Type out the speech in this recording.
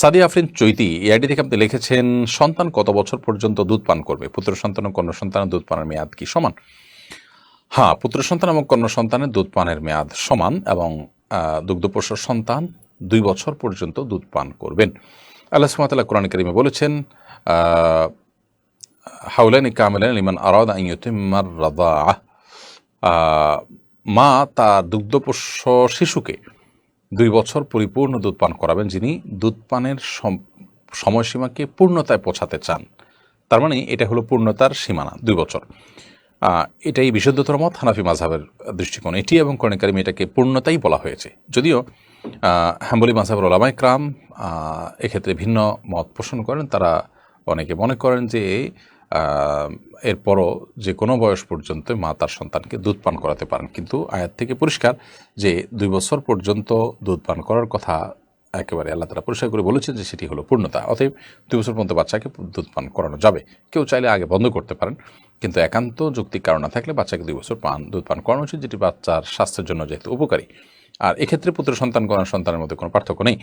সাদি আফরিন চৈতি এআইডি থেকে আপনি লিখেছেন সন্তান কত বছর পর্যন্ত দুধ পান করবে? পুত্র সন্তান ও কন্যা সন্তানের দুধ পানের মেয়াদ কি সমান? হ্যাঁ পুত্র সন্তান এবং কন্যা সন্তানের দুধ পানের মেয়াদ সমান এবং আহ, দুগ্ধপোষ্য সন্তান দুই বছর পর্যন্ত দুধ পান করবেন। আল্লাহ সুমাতাল্লাহ কোরআন করিমে বলেছেন হাউলানি কামেলান লিমান আরাদ আইয়ুতিম্মার রাদা মা তার দুগ্ধপোষ্য শিশুকে দুই বছর পরিপূর্ণ দুধ পান করাবেন যিনি দুধ পানের সম- সময়সীমাকে পূর্ণতায় পৌঁছাতে চান। তার মানে এটা হলো পূর্ণতার সীমানা দুই বছর। এটাই বিশুদ্ধতর মত হানাফি মাঝহাবের দৃষ্টিকোণ। এটি এবং কর্ণিকারী এটাকে পূর্ণতাই বলা হয়েছে। যদিও আহ, হাম্বলি মাঝহাবের ওলামাই ক্রাম এক্ষেত্রে ভিন্ন মত পোষণ করেন। তারা অনেকে মনে করেন যে এরপরও যে কোনো বয়স পর্যন্ত মা তার সন্তানকে দুধ পান করাতে পারেন। কিন্তু আয়াত থেকে পরিষ্কার যে দুই বছর পর্যন্ত দুধ পান করার কথা একেবারে আল্লাহ তালা পরিষ্কার করে বলেছেন যে সেটি হলো পূর্ণতা। অতএব দুই বছর পর্যন্ত বাচ্চাকে দুধ পান করানো যাবে। কেউ চাইলে আগে বন্ধ করতে পারেন, কিন্তু একান্ত যৌক্তিক কারণ না থাকলে বাচ্চাকে দুই বছর পান, দুধ পান করানো উচিত, যেটি বাচ্চার স্বাস্থ্যের জন্য যেহেতু উপকারী। আর এক্ষেত্রে পুত্র সন্তান করার সন্তানের মধ্যে কোনো পার্থক্য নেই।